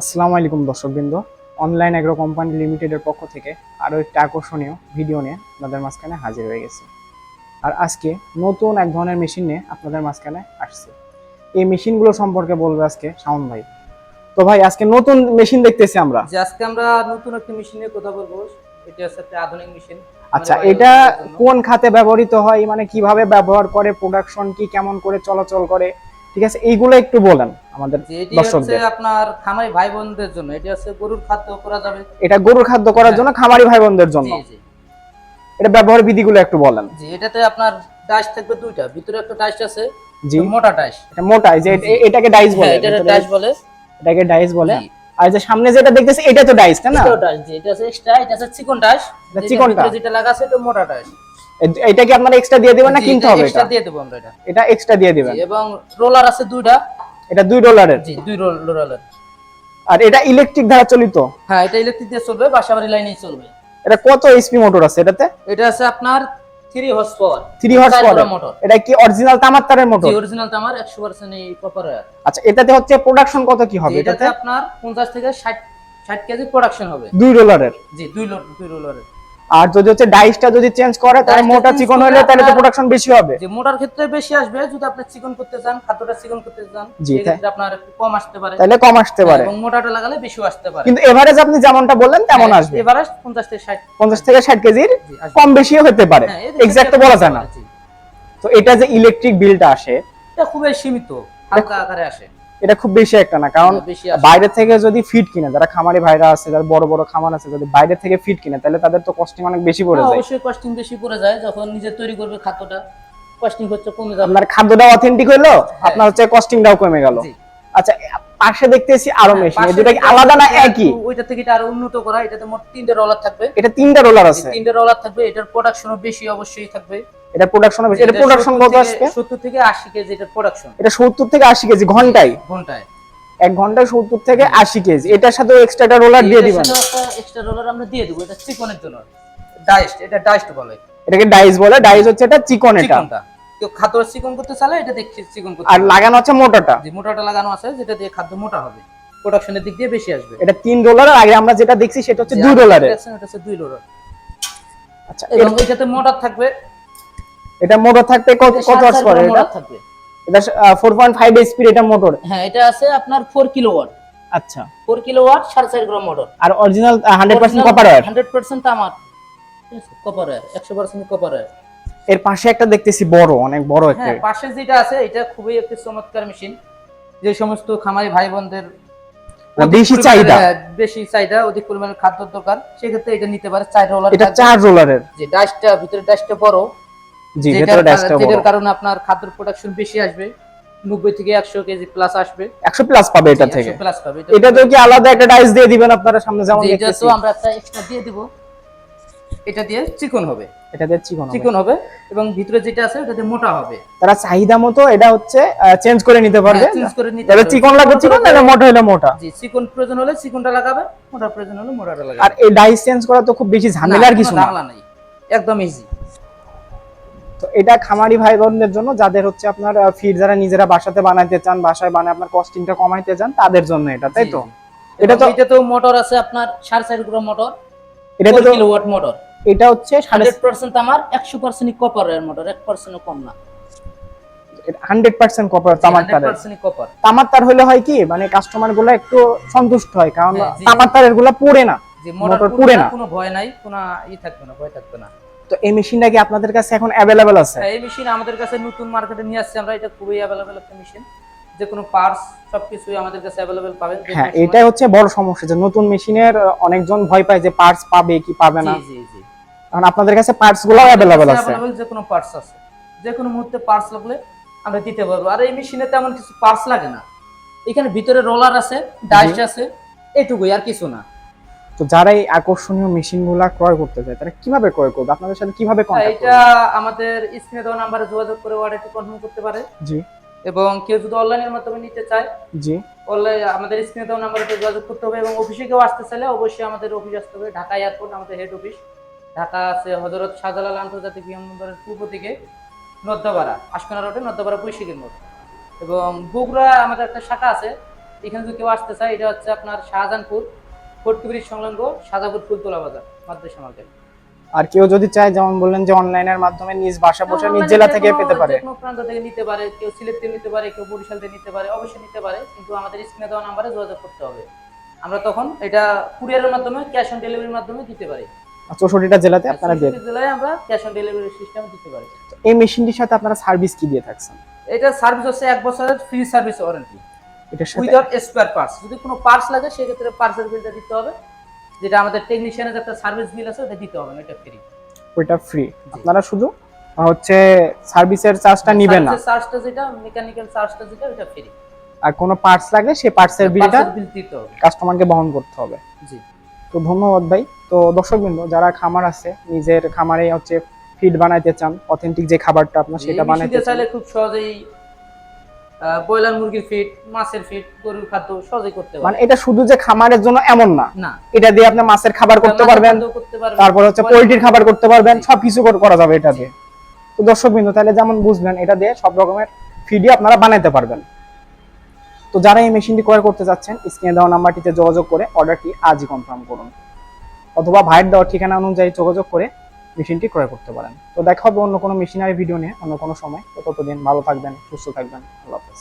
আসসালামু আলাইকুম দর্শকবৃন্দ। অনলাইন অ্যাগ্রো কোম্পানি লিমিটেডের পক্ষ থেকে আরও একটি আকর্ষণীয় ভিডিও নিয়ে আপনাদের মাঝখানে হাজির হয়ে গেছে। আর আজকে নতুন এক ধরনের মেশিন নিয়ে আপনাদের মাঝখানে আসছে। এই মেশিনগুলো সম্পর্কে বলবে আজকে শাওন ভাই। তো ভাই আজকে নতুন মেশিন দেখতেছি আমরা। যে আজকে আমরা নতুন একটা মেশিনের কথা বলব। এটা হচ্ছে একটা আধুনিক মেশিন আচ্ছা এটা কোন খাতে ব্যবহৃত হয়? মানে কীভাবে ব্যবহার করে? প্রোডাকশন কি কেমন করে? চলাচল করে? ঠিক আছে? এইগুলো একটু বলেন আমাদের এটি দর্শকদের। আপনার খামারি ভাই বোনদের জন্য এটা হচ্ছে গরুর খাদ্য করা যাবে। এটা গরুর খাদ্য করার জন্য খামারি ভাই বোনদের জন্য এটা ব্যবহার বিধিগুলো একটু বলেন। জি এটাতে আপনার ডাইস থাকবে দুইটা। ভিতরে একটা ডাইস আছে জি। মোটা ডাইস। এটা মোটা এই যে এটাকে ডাইস বলে। হ্যাঁ এটা ডাইস বলে। এটাকে ডাইস বলে। আর যে সামনে যেটা দেখতেছি এটা তো ডাইস তাই না? এটাও ডাইস জি এটা আছে এক্সট্রা এটা আছে চিকন ডাইস। এটা চিকনটা? যেটা লাগা আছে এটা মোটা ডাইস। এটা কি আপনারা এক্সট্রা দিয়ে দিবেন না? কিনতে হবে এটা। দিয়ে দেবো আমরা এটা। এটা এক্সট্রা দিয়ে দিবেন। এবং রোলার আছে দুইটা। এটা দুই ডলারের জি দুই রোলার আর এটা ইলেকট্রিক দ্বারা চালিত? হ্যাঁ এটা ইলেকট্রিক দিয়ে চলবে বাসাবাড়ি লাইনেই চলবে। এটা কত এইচপি মোটর আছে এটাতে? এটা আছে আপনার three horse power 3 horse power motor এটা কি অরিজিনাল তামার তারের মোটর জি অরিজিনাল তামার আমার একশো পার্সেন্ট এই কপার আচ্ছা এটাতে হচ্ছে প্রোডাকশন কত কি হবে এটাতে আপনার পঞ্চাশ থেকে ষাট ষাট কেজি প্রোডাকশন হবে। দুই ডলারের জি দুই লোড দুই রোলারের আর যদি হচ্ছে ডাইসটা যদি চেঞ্জ করে তাহলে মোটা চিকন হলে তাহলে তো প্রোডাকশন বেশি হবে। যে মোটার ক্ষেত্রে বেশি আসবে যদি আপনি চিকন করতে চান খাদ্যটা চিকন করতে চান। সেক্ষেত্রে আপনার একটু কম আসতে পারে। তাহলে কম আসতে পারে। এবং মোটাটা লাগালে বেশি আসতে পারে। কিন্তু এভারেজ আপনি যেমনটা বললেন তেমন আসবে। এভারেজ পঞ্চাশ থেকে ষাট পঞ্চাশ থেকে ষাট কেজির কম বেশিও হতে পারে। হ্যাঁ, এক্সাক্ট ক্ষেত্রে বলা যায় না। তো এটা যে ইলেকট্রিক বিলটা আসে এটা খুবই সীমিত হালকা আকারে আসে। এটা খুব বেশি একটা না কারণ বাইরে থেকে যদি ফিট কিনে যারা খামারি ভাইরা আছে যারা বড় বড় খামার আছে যদি বাইরে থেকে ফিট কিনে তাহলে তাদের তো কস্টিং অনেক বেশি পড়ে হ্যাঁ, যায়। অবশ্যই কস্টিং বেশি পড়ে যায় যখন নিজে তৈরি করবে খাদ্যটা কস্টিং হচ্ছে কমে যাবে। আপনার খাদ্যটা অথেন্টিক হইল আপনার হচ্ছে কস্টিংটাও কমে গেল। আচ্ছা পাশে দেখতেছি আরও হ্যাঁ, মেশিন পাশে দুটা কি যেটা আলাদা না একই? ওইটা থেকে এটা আরও উন্নত করা এটাতে মোট তিনটে রলার থাকবে। এটা তিনটা রোলার আছে। তিনটে রোলার থাকবে এটার প্রোডাকশনও বেশি অবশ্যই থাকবে। এটা প্রোডাকশন বেশি এটা প্রোডাকশন কত আসবে? সত্তর থেকে আশি কেজি এটার প্রোডাকশন এটা সত্তর থেকে আশি কেজি ঘন্টায়? ঘন্টায়। এক ঘন্টায় সত্তর থেকে আশি কেজি। এটার সাথে এক্সট্রা রোলার দিয়ে দিবেন। এক্সট্রা রোলার আমরা দিয়ে দেবো এটা চিকনের জন্য। ডাইস্ট এটা ডাইস্ট বলে। এটাকে ডাইস বলে। ডাইস হচ্ছে এটা চিকন এটা। কেউ খাদ্য চিকন করতে চাইলে এটা দেখছি চিকন করতে আর লাগানো হচ্ছে মোটাটা। যে মোটাটা লাগানো আছে যেটা দিয়ে খাদ্য মোটা হবে। প্রোডাকশনের দিক দিয়ে বেশি আসবে। এটা তিন ডলার আগে আমরা যেটা দেখছি সেটা হচ্ছে যে দুই আগে এটা হচ্ছে দুই ডলার আচ্ছা এবং এটাতে মোটর থাকবে এটা মোটর থাকতে কত কত ওয়াটস করে এটা? থাকবে। এটা 4.5 এইচপি এটা মোটর হ্যাঁ এটা আছে আপনার ফোর কিলো ওয়াট আচ্ছা। ফোর কিলো ওয়াট সাড়ে চার গ্রাম মোটর আর original 100% copper wire hundred percent তামার কপার একশো পার্সেন্ট কপার এর পাশে একটা দেখতেছি বড় অনেক বড় একটা। হ্যাঁ পাশে যেটা আছে এটা খুবই একটা চমৎকার মেশিন যে সমস্ত খামারি ভাই বোনদের না, বেশি চাহিদা। হ্যাঁ, বেশি চাহিদা অধিক পরিমাণে খাদ্য দরকার। সেক্ষেত্রে এটা নিতে পারে চার রোলার এটা চার রোলারের যে ডাইসটা ভিতরে ডাইসটা বড় জি যেটার ভেতরে ড্যাশটা বড়। যেটার কারণে আপনার খাদ্যের প্রোডাকশন বেশি আসবে নব্বই থেকে একশো কেজি প্লাস আসবে। 100 প্লাস পাবে এটা থেকে। প্লাস পাবে এটা তো কি আলাদা একটা ডাইস দিয়ে দিবেন আপনারা সামনে যেমন এটা তো আমরা একটা এক্সট্রা দিয়ে দিব। এটা দিয়ে চিকন হবে। এটা দিয়ে চিকন হবে। চিকন হবে। এবং ভিতরে যেটা আছে ওটা দিয়ে মোটা হবে। তারা চাহিদা মতো এটা হচ্ছে চেঞ্জ করে নিতে পারবে। চেঞ্জ করে নিতে পারবে। চিকন লাগবে চিকন না মোটা হলে মোটা। জি চিকন প্রয়োজন হলে চিকনটা লাগাবে মোটা প্রয়োজন হলে মোটাটা লাগাবে। আর এই ডাইস চেঞ্জ করা তো খুব বেশি ঝামেলার কিছু না। ঝামেলা নাই। একদম ইজি তো এটা খামারি ভাই বোনদের জন্য যাদের হচ্ছে আপনার ফিড যারা নিজেরা বাসাতে বানাইতে চান বাসায় বানায় আপনার কস্টিংটা কমাইতে চান তাদের জন্য এটা তাই তো? এটা তো- এটা তো মোটর আছে আপনার সাড়ে চার গ্রাম মোটর এটা তো কিলোওয়াট মোটর। এটা হচ্ছে সাড়ে হান্ড্রেড পার্সেন্ট আমার একশো পার্সেন্ট কপারের মোটর এক পার্সেন্ট কম না। হান্ড্রেড পার্সেন্ট কপার তামার তারের। পার্সেন্ট কপার তামার তার হলে হয় কি মানে কাস্টমারগুলো একটু সন্তুষ্ট হয় কারণ। তামার তারেরগুলা পড়ে না যে মোটর পুড়ে। না। কোনো ভয় নাই কোনো ই থাকবে না ভয় থাকবে না। তো এই মেশিনটা কি আপনাদের কাছে এখন অ্যাভেলেবেল আছে? হ্যাঁ, এই মেশিন আমাদের কাছে নতুন মার্কেটে নিয়ে আসছে আমরা। এটা খুবই অ্যাভেলেবেল একটা মেশিন। যে কোনো পার্টস সবকিছুই আমাদের কাছে পাবেন। হ্যাঁ এটাই হচ্ছে বড় সমস্যা যে নতুন মেশিনের অনেকজন ভয় পায় যে পার্টস পাবে কি পাবে না। জি জি কারণ আপনাদের কাছে পার্টসগুলো অ্যাভেলেবেল আছে। যে কোনো পার্টস আছে। যে কোনো মুহূর্তে পার্টস লাগলে আমরা দিতে পারব। আর এই মেশিনে তেমন কিছু পার্টস লাগে না। এখানে ভিতরে রোলার আছে ডাইস আছে এটুকুই আর কিছু না। তো যারা এই আকর্ষণীয় মেশিনগুলা ক্রয় করতে চায় তারা কীভাবে ক্রয় করবে? আপনাদের সাথে কীভাবে কন্ট্যাক্ট এটা আমাদের স্ক্রিনে দেওয়া নাম্বারে যোগাযোগ করে অর্ডারটি কনফার্ম করতে পারে। জি। এবং কেউ যদি অনলাইনের মাধ্যমে নিতে চায় জি। অনলাইন আমাদের স্ক্রিনে দেওয়া নাম্বারে যোগাযোগ করতে হবে এবং অফিসে কেউ আসতে চাইলে অবশ্যই আমাদের অফিস আসতে হবে ঢাকা এয়ারপোর্ট আমাদের হেড অফিস ঢাকা আছে হজরত শাহজালাল আন্তর্জাতিক বিমানবন্দরের পূর্ব দিকে নদ্দাপাড়া আশকোনা রোডে নদ্দাপাড়া বৈশাখীর মোড়। এবং বগুড়া আমাদের একটা শাখা আছে এখানে যদি কেউ আসতে চায় এটা হচ্ছে আপনার শাহজাহানপুর। ফোর্টি ব্রিজ সংলগ্ন সাজাপুর ফুলতলা বাজার মাদ্রাসা মার্কেট। আর কেউ যদি চায় যেমন বললেন যে অনলাইনের মাধ্যমে নিজ বাসা বসে নিজ জেলা থেকে পেতে পারে। কোনো প্রান্ত থেকে নিতে পারে কেউ সিলেট থেকে নিতে পারে কেউ বরিশাল থেকে নিতে পারে অবশ্যই নিতে পারে কিন্তু আমাদের স্ক্রিনে দেওয়া নাম্বারে যোগাযোগ করতে হবে। আমরা তখন এটা কুরিয়ারের মাধ্যমে ক্যাশ অন ডেলিভারির মাধ্যমে দিতে পারি। চৌষট্টিটা জেলাতে আপনারা দিয়ে জেলায় আমরা ক্যাশ অন ডেলিভারি সিস্টেমে দিতে পারি। এই মেশিনটির সাথে আপনারা সার্ভিস কি দিয়ে থাকছেন? এটা সার্ভিস হচ্ছে এক বছরের ফ্রি সার্ভিস ওয়ারেন্টি। সাথে। উইদাউট স্পেয়ার পার্টস যদি কোনো পার্টস লাগে সেক্ষেত্রে পার্টসের বিলটা দিতে হবে। যেটা আমাদের টেকনিশিয়ানের একটা সার্ভিস বিল আছে ওটা দিতে হবে না এটা ফ্রি ওইটা ফ্রি আপনারা শুধু হচ্ছে সার্ভিসের চার্জটা নিবেন না। চার্জটা যেটা মেকানিক্যাল চার্জটা যেটা ওটা ফ্রি আর কোনো পার্টস লাগলে সেই পার্টসের বিলটা কাস্টমারকে বহন করতে হবে। জি। তো ধন্যবাদ ভাই। তো দর্শকবৃন্দ যারা খামার আছে নিজের খামারে হচ্ছে ফিড বানাইতে চান অথেন্টিক যে খাবারটা আপনার সেটা বানাইতে চাইলে খুব সহজেই ব্রয়লার মুরগির ফিট মাছের ফিট গরুর খাদ্য সহজেই করতে মানে এটা শুধু যে খামারের জন্য এমন না না। এটা দিয়ে আপনি মাছের খাবার করতে পারবেন পারবেন তারপর হচ্ছে পোল্ট্রির খাবার করতে পারবেন সবকিছু কর- করা যাবে এটা দিয়ে। তো দর্শকবৃন্দ তাহলে যেমন বুঝলেন এটা দিয়ে সব রকমের ফিডই আপনারা বানাইতে পারবেন। তো যারা এই মেশিনটি ক্রয় করতে যাচ্ছেন স্ক্রিনে দেওয়া নাম্বারটিতে যোগাযোগ করে অর্ডারটি আজই কনফার্ম করুন। অথবা ভাইয়ের দেওয়া ঠিকানা অনুযায়ী যোগাযোগ করে মেশিনটি ক্রয় করতে পারেন। তো দেখা হবে অন্য কোনো মেশিনারি ভিডিও নিয়ে অন্য কোনো সময়। তো ততদিন ভালো থাকবেন, সুস্থ থাকবেন। আল্লাহ হাফেজ।